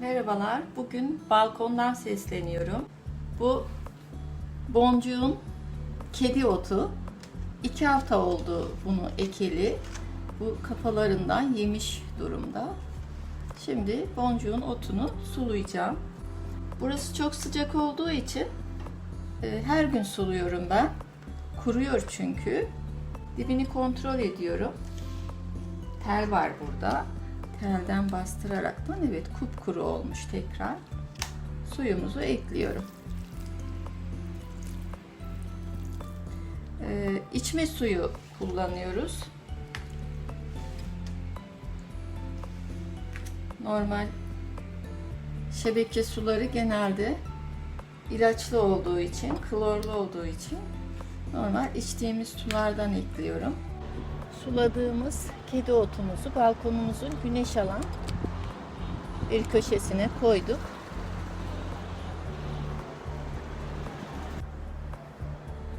Merhabalar. Bugün balkondan sesleniyorum. Bu boncuğun kedi otu. İki hafta oldu bunu ekeli. Bu kafalarından yemiş durumda. Şimdi boncuğun otunu sulayacağım. Burası çok sıcak olduğu için e, her gün suluyorum ben. Kuruyor çünkü. Dibini kontrol ediyorum. Tel var burada. Telden bastıraraktan evet kupkuru olmuş tekrar. Suyumuzu ekliyorum. Ee, içme suyu kullanıyoruz. Normal şebeke suları genelde ilaçlı olduğu için, klorlu olduğu için normal içtiğimiz sulardan ekliyorum. Suladığımız kedi otumuzu balkonumuzun güneş alan bir köşesine koyduk.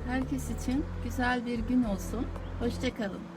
Herkes için güzel bir gün olsun. Hoşçakalın.